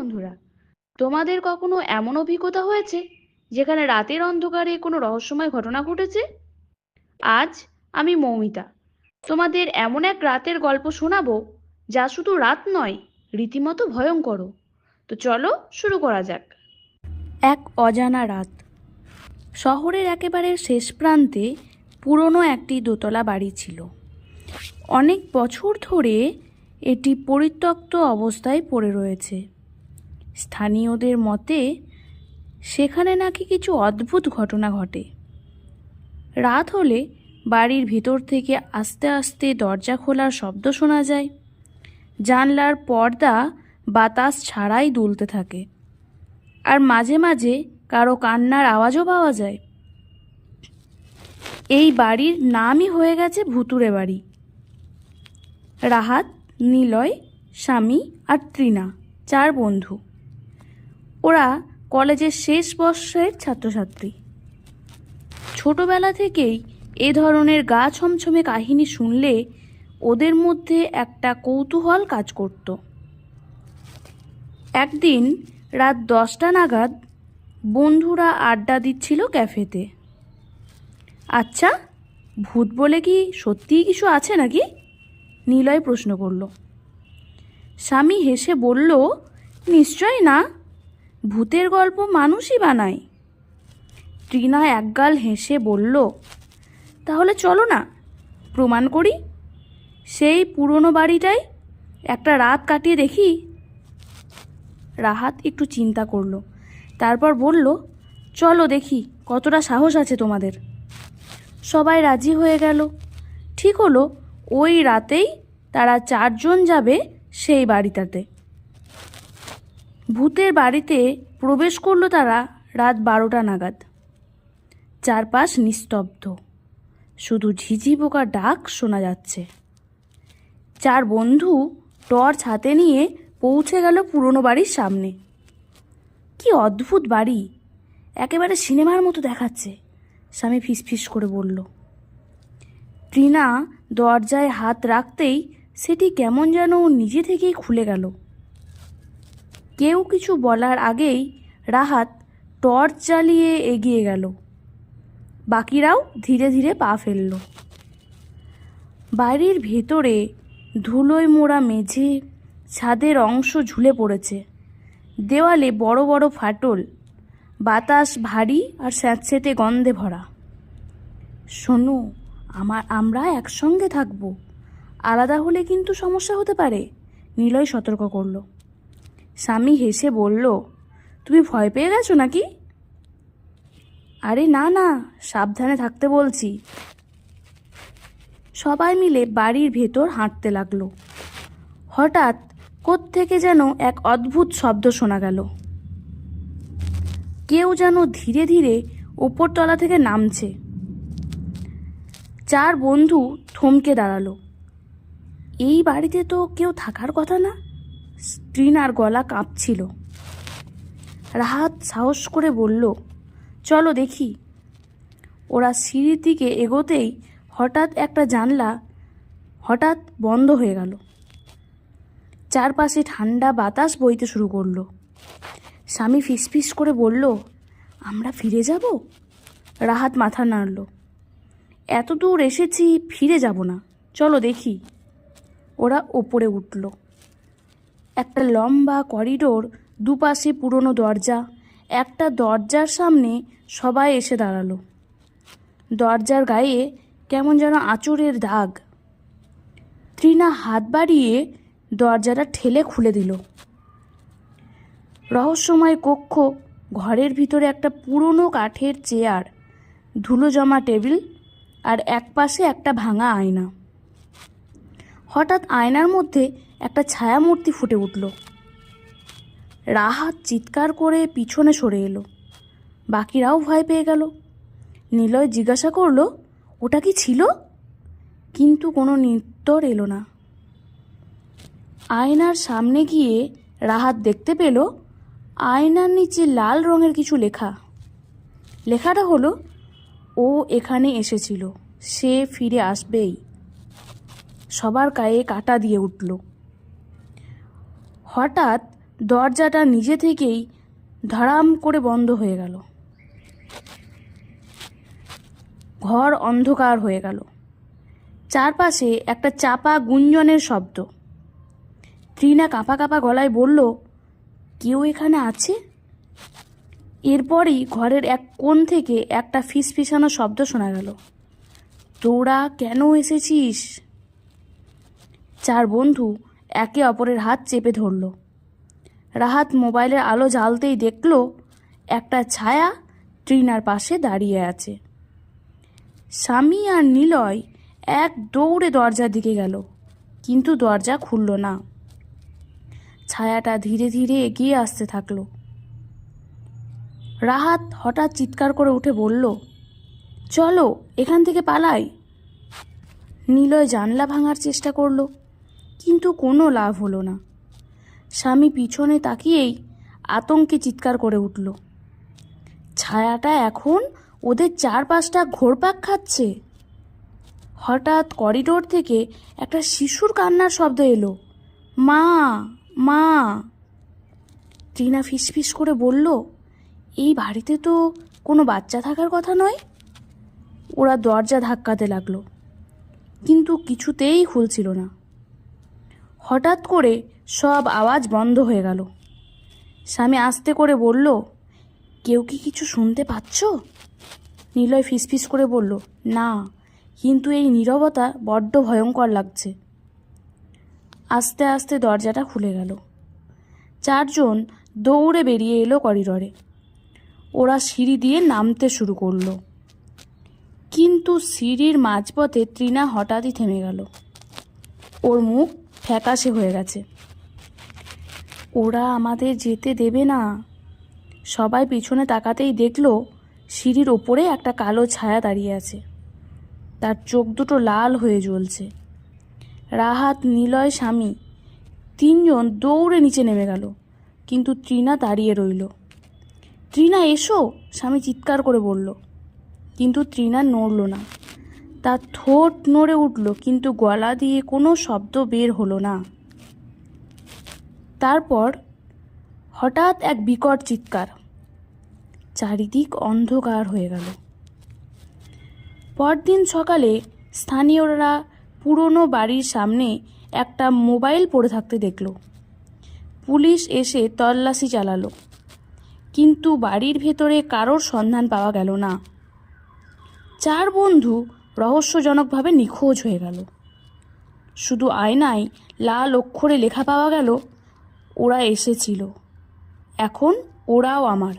বন্ধুরা, তোমাদের কখনো এমন অভিজ্ঞতা হয়েছে যেখানে রাতের অন্ধকারে কোনো রহস্যময় ঘটনা ঘটেছে? আজ আমি মৌমিতা। তোমাদের এমন এক রাতের গল্প শোনাবো যা শুধু রাত নয়, রীতিমতো ভয়ঙ্কর তো চলো শুরু করা যাক। এক অজানা রাত। শহরের একেবারে শেষ প্রান্তে পুরনো একটি দোতলা বাড়ি ছিল। অনেক বছর ধরে এটি পরিত্যক্ত অবস্থায় পড়ে রয়েছে। স্থানীয়দের মতে, সেখানে নাকি কিছু অদ্ভুত ঘটনা ঘটে। রাত হলে বাড়ির ভিতর থেকে আস্তে আস্তে দরজা খোলার শব্দ শোনা যায়। জানলার পর্দা বাতাস ছাড়াই দুলতে থাকে। আর মাঝে মাঝে কারও কান্নার আওয়াজও পাওয়া যায়। এই বাড়ির নামই হয়ে গেছে ভুতুরে বাড়ি। রাহাত, নিলয়, স্বামী আর তৃণা, চার বন্ধু। ওরা কলেজের শেষ বর্ষের ছাত্রছাত্রী। ছোটবেলা থেকেই এ ধরনের গা ছমছমে কাহিনী শুনলে ওদের মধ্যে একটা কৌতূহল কাজ করত। একদিন রাত দশটা নাগাদ বন্ধুরা আড্ডা দিচ্ছিল ক্যাফেতে। আচ্ছা ভূত বলে কি সত্যিই কিছু আছে নাকি? নিলয় প্রশ্ন করল। স্বামী হেসে বলল নিশ্চয় না। ভূতের গল্প মানুষই বানায়। ট্রিনা একগাল হেসে বলল, তাহলে চলো না, প্রমাণ করি। সেই পুরনো বাড়িটাই একটা রাত কাটিয়ে দেখি। রাহাত একটু চিন্তা করল, তারপর বলল, চলো দেখি, কতটা সাহস আছে তোমাদের। সবাই রাজি হয়ে গেল। ঠিক হলো, ওই রাতেই তারা চারজন যাবে সেই বাড়িটাতে। ভূতের বাড়িতে প্রবেশ করল তারা রাত বারোটা নাগাদ। চারপাশ নিস্তব্ধ। শুধু ঝিঝি পোকার ডাক শোনা যাচ্ছে। চার বন্ধু টর্চ হাতে নিয়ে পৌঁছে গেল পুরনো বাড়ির সামনে। কি অদ্ভুত বাড়ি! একেবারে সিনেমার মতো দেখাচ্ছে, স্বামী ফিসফিস করে বলল। ট্রিনা দরজায় হাত রাখতেই সেটি কেমন যেন নিজে থেকেই খুলে গেল। কেউ কিছু বলার আগেই রাহাত টর্চ জ্বালিয়ে এগিয়ে গেল। বাকিরাও ধীরে ধীরে পা ফেলল। বাড়ির ভেতরে ধুলোয় মোড়া মেঝে ছাদের অংশ ঝুলে পড়েছে। দেওয়ালে বড় বড় ফাটল, বাতাস ভারী আর স্যাঁতস্যাঁতে গন্ধে ভরা। শোনো, আমার, আমরা একসঙ্গে থাকব। আলাদা হলে কিন্তু সমস্যা হতে পারে, নিলয় সতর্ক করল। স্বামী হেসে বলল, তুমি ভয় পেয়ে গেছো নাকি? আরে না না, সাবধানে থাকতে বলছি। সবাই মিলে বাড়ির ভেতর হাঁটতে লাগল। হঠাৎ কোত্থেকে যেন এক অদ্ভুত শব্দ শোনা গেল। কেউ যেন ধীরে ধীরে ওপরতলা থেকে নামছে। চার বন্ধু থমকে দাঁড়াল। এই বাড়িতে তো কেউ থাকার কথা না? স্ত্রীনার গলা কাঁপছিল। রাহাত সাহস করে বলল, চলো দেখি। ওরা সিঁড়ির দিকে এগোতেই হঠাৎ একটা জানলা হঠাৎ বন্ধ হয়ে গেল। চারপাশে ঠান্ডা বাতাস বইতে শুরু করল। স্বামী ফিসফিস করে বলল, আমরা ফিরে যাব? রাহাত মাথা নাড়ল এত দূর এসেছি, ফিরে যাব না। চলো দেখি। ওরা ওপরে উঠল। একটা লম্বা করিডোর দুপাশে পুরনো দরজা। একটা দরজার সামনে সবাই এসে দাঁড়াল। দরজার গায়ে কেমন যেন আঁচড়ের দাগ। তৃণা হাত বাড়িয়ে দরজাটা ঠেলে খুলে দিল। রহস্যময় কক্ষ, ঘরের ভিতরে একটা পুরনো কাঠের চেয়ার, ধুলো জমা টেবিল আর একপাশে একটা ভাঙা আয়না। হঠাৎ আয়নার মধ্যে একটা ছায়ামূর্তি ফুটে উঠল। রাহাত চিৎকার করে পিছনে সরে এলো। বাকিরাও ভয় পেয়ে গেল। নিলয় জিজ্ঞাসা করল, ওটা কি ছিল? কিন্তু কোনো নির্তর এলো না। আয়নার সামনে গিয়ে রাহাত দেখতে পেল আয়নার নিচে লাল রঙের কিছু লেখা। লেখাটা হলো, ও এখানে এসেছিল, সে ফিরে আসবেই। সবার গায়ে কাটা দিয়ে উঠল। হঠাৎ দরজাটা নিজে থেকেই ধড়াম করে বন্ধ হয়ে গেল। ঘর অন্ধকার হয়ে গেল। চারপাশে একটা চাপা গুঞ্জনের শব্দ। ট্রিনা কাঁপা কাঁপা গলায় বলল, কেউ এখানে আছে? এরপরই ঘরের এক কোণ থেকে একটা ফিসফিসানো শব্দ শোনা গেল। তোরা কেন এসেছিস? চার বন্ধু একে অপরের হাত চেপে ধরল। রাহাত মোবাইলের আলো জ্বালতেই দেখল, একটা ছায়া ট্রিনার পাশে দাঁড়িয়ে আছে। স্বামী আর নিলয় এক দৌড়ে দরজার দিকে গেল, কিন্তু দরজা খুলল না। ছায়াটা ধীরে ধীরে এগিয়ে আসতে থাকল। রাহাত হঠাৎ চিৎকার করে উঠে বলল, চলো, এখান থেকে পালাই। নিলয় জানলা ভাঙার চেষ্টা করল। কিন্তু কোনো লাভ হলো না। স্বামী পিছনে তাকিয়েই আতঙ্কে চিৎকার করে উঠল। ছায়াটা এখন ওদের চারপাশটা ঘোরপাক খাচ্ছে। হঠাৎ করিডোর থেকে একটা শিশুর কান্নার শব্দ এলো। মা মা। টিনা ফিসফিস করে বলল, এই বাড়িতে তো কোনো বাচ্চা থাকার কথা নয়? ওরা দরজা ধাক্কাতে লাগল। কিন্তু কিছুতেই খুলছিল না। হঠাৎ করে সব আওয়াজ বন্ধ হয়ে গেল। স্বামী আস্তে করে বলল, কেউ কি কিছু শুনতে পাচ্ছ? নিলয় ফিসফিস করে বলল, না, কিন্তু এই নীরবতা বড্ড ভয়ঙ্কর লাগছে। আস্তে আস্তে দরজাটা খুলে গেল। চারজন দৌড়ে বেরিয়ে এলো করিডরে। ওরা সিঁড়ি দিয়ে নামতে শুরু করল। কিন্তু সিঁড়ির মাঝপথে তৃণা হঠাৎই থেমে গেল। ওর মুখ ফ্যাকাশে হয়ে গেছে। ওরা আমাদের যেতে দেবে না। সবাই পিছনে তাকাতেই দেখল সিঁড়ির ওপরে একটা কালো ছায়া দাঁড়িয়ে আছে। তার চোখ দুটো লাল হয়ে জ্বলছে। রাহাত, নিলয়, স্বামী তিনজন দৌড়ে নিচে নেমে গেল, কিন্তু তৃণা দাঁড়িয়ে রইল। তৃণা এসো, স্বামী চিৎকার করে বলল, কিন্তু তৃণা নড়ল না। তার ঠোঁট নড়ে উঠল, কিন্তু গলা দিয়ে কোনো শব্দ বের হলো না। তারপর হঠাৎ এক বিকট চিৎকার। চারিদিক অন্ধকার হয়ে গেল। পরদিন সকালে স্থানীয়রা পুরনো বাড়ির সামনে একটা মোবাইল পড়ে থাকতে দেখল। পুলিশ এসে তল্লাশি চালালো। কিন্তু বাড়ির ভেতরে কারোর সন্ধান পাওয়া গেল না। চার বন্ধু রহস্যজনকভাবে নিখোঁজ হয়ে গেল। শুধু আয়নায় লাল অক্ষরে লেখা পাওয়া গেল, ওরা এসেছিল। এখন ওরাও আমার।